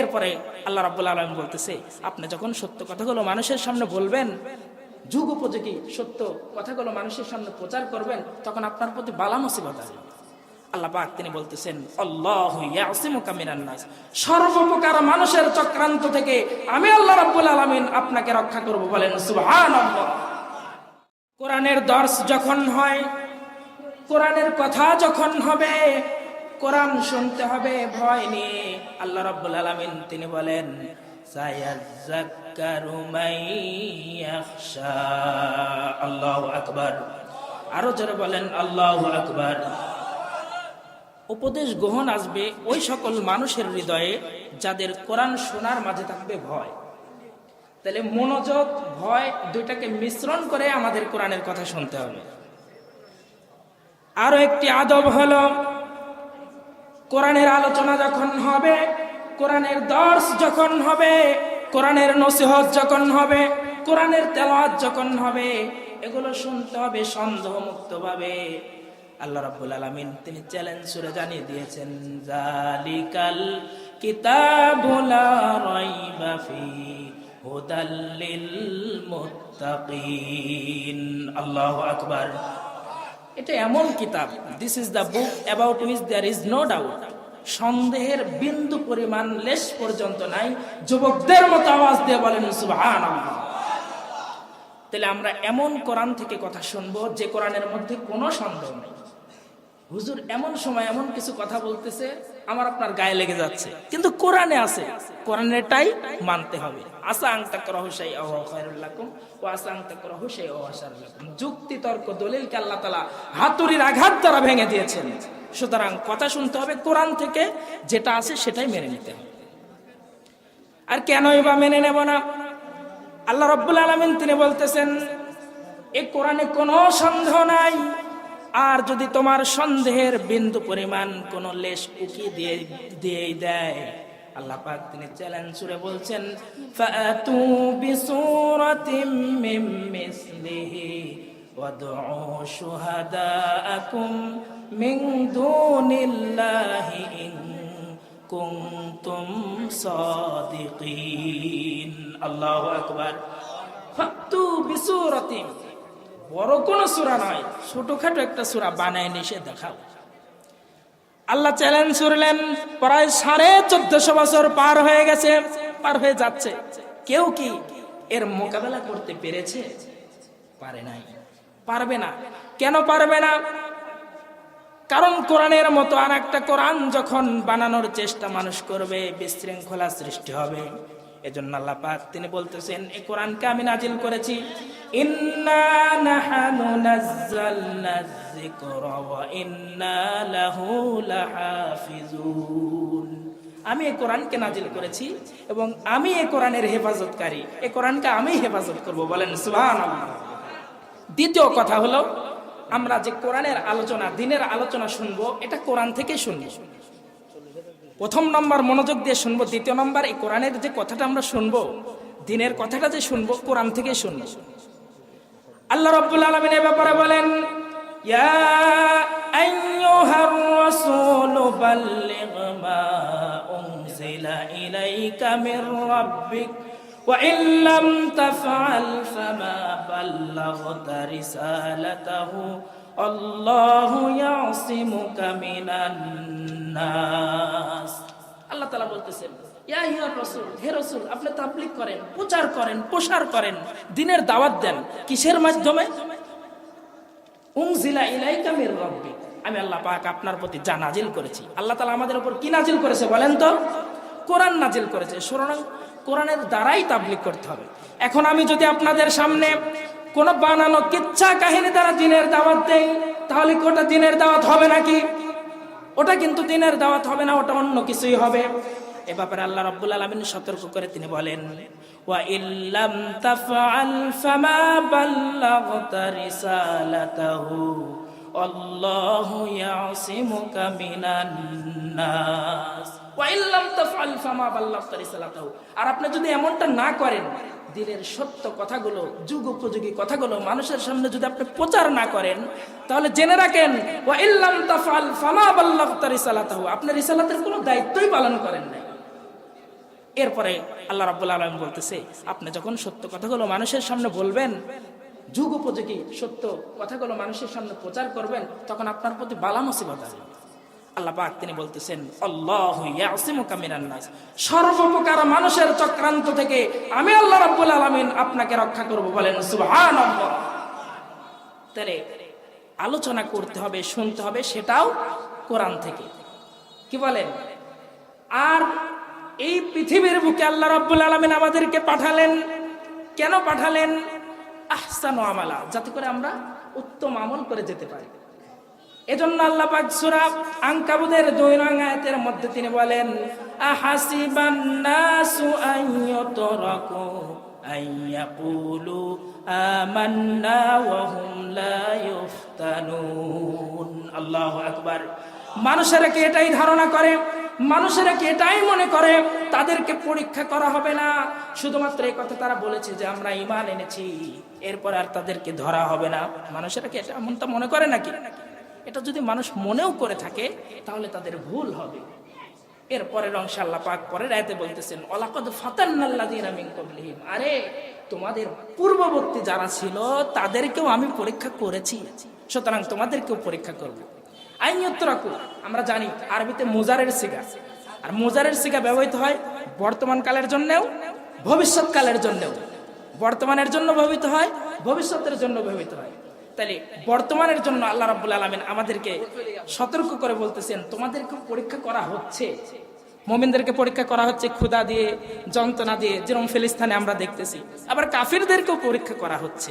এরপরে আল্লাহ রাব্বুল আলম বলতেছে, আপনি যখন সত্য কথাগুলো মানুষের সামনে বলবেন, যুগ উপযোগী সত্য কথাগুলো মানুষের সামনে প্রচার করবেন, তখন আপনার প্রতি বালা মুসিবত আসবে। আল্লাহ পাক তিনি বলতেছেন নাস। সর্বপ্রকার মানুষের চক্রান্ত থেকে আমি আল্লাহ রাব্বুল আলামিন আপনাকে রক্ষা করব বলেন, সুবহানাল্লাহ। কোরআনের দর্শ যখন হয়, কোরআনের কথা যখন হবে কোরআন শুনতে হবে, ভয় নিয়ে আল্লাহ রাব্বুল আলামিন তিনি বলেন আল্লাহু আকবার। আরও জোরে বলেন, আল্লাহু আকবার। উপদেশ গ্রহণ আসবে ওই সকল মানুষের হৃদয়ে যাদের কোরআন শোনার মাঝে থাকবে ভয়। তাহলে মনোযোগ, ভয় দুইটাকে মিশ্রণ করে আমাদের কোরআনের কথা শুনতে হবে। আরও একটি আদব হলো কোরআনের আলোচনা যখন হবে, কোরআনের দর্শ যখন হবে, কোরআনের নসিহত যখন হবে, কোরআনের তেলাওয়াত যখন হবে, এগুলো শুনতে হবে সন্দেহ মুক্ত ভাবে। আল্লাহ রাব্বুল আলামিন তিনি চ্যালেঞ্জ সুরে জানিয়ে দিয়েছেন, জালিকাল কিতাবুল রাইবা ফি হুদাল লিল মুত্তাকিন। আল্লাহু আকবার। এটা এমন কিতাব। This is the book about which there is no doubt সন্দেহের বিন্দু পরিমাণ লেশ পর্যন্ত নাই। যুবকদের মতো আওয়াজ দিয়ে বলেন তাহলে আমরা এমন কোরআন থেকে কথা শুনব যে কোরআনের মধ্যে কোনো সন্দেহ নেই। হুজুর এমন সময় এমন কিছু কথা বলতেছে, আমার আপনার গায়ে লেগে যাচ্ছে। কিন্তু কোরআনে আছে, কোরআনেরটাই মানতে হবে। আসা আংতা করা হুসাই খায়রুল্লাকুম ও আসা আংতা করা হুসাই ও আশারুল্লাকুম যুক্তি, তর্ক, দলিলকে আল্লাহ তালা হাতুড়ির আঘাত দ্বারা ভেঙে দিয়েছেন। সুতরাং কথা শুনতে হবে, কোরআন থেকে যেটা আছে সেটাই মেনে নিতে হবে। আর কেনই বা মেনে নেব না? আল্লাহ রব্বুল আলমিন তিনি বলতেছেন, এ কোরআনে কোনো সন্দেহ নাই। আর যদি তোমার সন্দেহের বিন্দু পরিমাণ কোন লেশ উকি দিয়ে দিয়ে দেয়, আল্লাহ পাক তিনি চ্যালেঞ্জ সুরে বলছেন মিম আল্লাহু আকবার। ফাতু বিসূরাতিম বড় কোনো সূরা নয়, ছোটখাটো একটা সূরা বানায় নিষে দেখাও। আল্লাহ চ্যালেঞ্জ করলেন, প্রায় সাড়ে চোদ্দশো বছর পার হয়ে গেছে, পার হয়ে যাচ্ছে। কেউ কি এর মোকাবেলা করতে পেরেছে? পারে নাই। পারবে না। কেন পারবে না? কারণ কোরআনের মতো আর একটা কোরআন যখন বানানোর চেষ্টা মানুষ করবে, বিশৃঙ্খলা সৃষ্টি হবে। এজন্য আল্লাহ পাক তিনি বলতেছেন এই কোরআনকে আমি নাজিল করেছি। ইন্না নাহানু নাজ্জালনা যিকরা ওয়া ইন্না লাহু লাহাফিজুন। আমি এই কোরআনকে নাজিল করেছি এবং আমি এই কোরআনের হেফাজতকারী। এই কোরআনকে আমি হেফাজত করব, বলেন সুবহানাল্লাহ। দ্বিতীয় কথা হলো, আমরা যে কোরআনের আলোচনা, দিনের আলোচনা শুনব, এটা কোরআন থেকে শুনব। প্রথম নম্বর মনোযোগ দিয়ে শুনব, দ্বিতীয় নম্বর এই কোরআনের যে কথাটা আমরা শুনব, দিনের কথাটা যে শুনব, কোরআন থেকে শুনব। আল্লাহ রব্বুল আলমিন ব্যাপারে বলেন, ইয়া আইয়ুহার রাসূল বাল্লিগ মা উনজিলা ইলাইকা মির রাব্বিক وإن لم تفعل فما بلغت رسالته الله يعصمك من الناس আল্লাহ তালা বলতেছেন ইয়া ইয়া রসুল হে রসুল আপনি তাবলিক করেন প্রচার করেন প্রসার করেন দিনের দাওয়াত দেন কিসের মাধ্যমে উংজিলা ইলাইকা মির রব্বি আমি আল্লাহ পাক আপনার প্রতি যা নাজিল করেছি আল্লাহ তালা আমাদের উপর কি নাজিল করেছে বলেন তো কোরআন নাজিল করেছে সুতরাং কোরআনের দ্বারাই তাবলিক করতে হবে। এখন আমি যদি আপনাদের সামনে কোন বানানো কিচ্ছা কাহিনী দ্বারা দিনের দাওয়াত দেই, তাহলে কি ওটা দিনের দাওয়াত হবে নাকি? ওটা কিন্তু দিনের দাওয়াত হবে না, ওটা অন্য কিছুই হবে। এ ব্যাপারে আল্লাহ রাব্বুল আলামিন সতর্ক করে তিনি বলেন, ওয়া ইল্লাম তাফআল ফামা বাল্লাগতা রিসালাতাহু। আল্লাহু ইয়াসিমুকা মিনান নাস। ওয়া ইল্লাম তাফআল ফামা বাল্লাগতা রিসালাতাহু। আর আপনি যদি এমনটা না করেন দিনের সত্য কথাগুলো, যুগ উপযোগী কথাগুলো মানুষের সামনে যদি আপনি প্রচার না করেন, তাহলে জেনে রাখেন, ওয়া ইল্লাম তাফআল ফামা বাল্লাগতা রিসালাতাহু। আপনি রিসালাতের কোনো দায়িত্বই পালন করেন নাই। এরপরে আল্লাহ রাব্বুল আলম বলতেছে, আপনি যখন সত্য কথাগুলো মানুষের সামনে বলবেন যুগ উপযোগী, সত্য কথাগুলো মানুষের সামনে প্রচার করবেন, তখন আপনার প্রতি বালা মুসিবত আসবে। আল্লাহ পাক তিনি বলতেছেন, আল্লাহ সর্বপ্রকার মানুষের চক্রান্ত থেকে আমি আল্লাহ রাব্বুল আলামিন আপনাকে রক্ষা করব বলেন, সুবহানাল্লাহ। তাহলে আলোচনা করতে হবে, শুনতে হবে, সেটাও কোরআন থেকে। কি বলেন? আর এই পৃথিবীর বুকে আল্লাহ রাব্বুল আলামিন আমাদেরকে পাঠালেন, কেন পাঠালেন? আহসান আমালা, যাতে করে আমরা উত্তম আমল করে যেতে পারি। এজন্য আল্লাহ পাক সূরা আনকাবুতের দুই নং আয়াতের মধ্যে তিনি বলেন, আহাসিবান নাসু আইয়ুতরাকু আইয়াকুলু আমান্না ওয়া হুম লা ইফতানুন। আল্লাহু আকবার। মানুষেরা কি এটাই ধারণা করে? মানুষেরা কি এটাই মনে করে? তাদেরকে পরীক্ষা করা হবে না। শুধুমাত্র এই কথা তারা বলেছে যে, আমরা ইমান এনেছি, এরপর আর তাদেরকে ধরা হবে না। মানুষেরা কি এমনটা মনে করে নাকি? এটা যদি মানুষ মনেও করে থাকে, তাহলে তাদের ভুল হবে। এর পরের অংশে আল্লাহ পাক পরের আয়তে বলতেছেন অলাকদ ফাতান্নাল্লাযীনা মিন ক্বাবলিহিম। আরে, তোমাদের পূর্ববর্তী যারা ছিল, তাদেরকেও আমি পরীক্ষা করেছি। সুতরাং তোমাদেরকেও পরীক্ষা করব। আইনত্তরাকু আমরা জানি আরবিতে মোজারের সিগা। আর মোজারের সিগা ব্যবহৃত হয় বর্তমান কালের জন্যেও ভবিষ্যৎ কালের জন্যেও। বর্তমানের জন্য ব্যবহৃত হয়, ভবিষ্যতের জন্য ব্যবহৃত হয়। তাহলে বর্তমানের জন্য আল্লাহ রাব্বুল আলামিন আমাদেরকে সতর্ক করে বলতেছেন, তোমাদেরকে পরীক্ষা করা হচ্ছে। মোমিনদেরকে পরীক্ষা করা হচ্ছে ক্ষুদা দিয়ে, যন্ত্রণা দিয়ে, যেরকম ফিলিস্তানে আমরা দেখতেছি। আবার কাফিরদেরকেও পরীক্ষা করা হচ্ছে।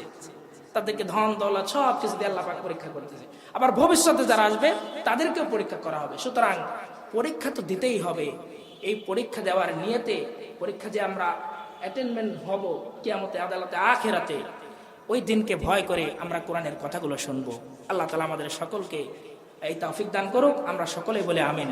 তাদেরকে ধন, দৌলত সব কিছু দিয়ে আল্লাহ পরীক্ষা করতেছে। আবার ভবিষ্যতে যারা আসবে, তাদেরকেও পরীক্ষা করা হবে। সুতরাং পরীক্ষা তো দিতেই হবে। এই পরীক্ষা দেওয়ার নিয়েতে, পরীক্ষা যে আমরা অ্যাটেনমেন্ট হব কিয়ামতে, আদালতে, আখেরাতে, ওই দিনকে ভয় করে আমরা কোরআনের কথাগুলো শুনব। আল্লাহ তালা আমাদের সকলকে এই তৌফিক দান করুক। আমরা সকলে বলে আমিন।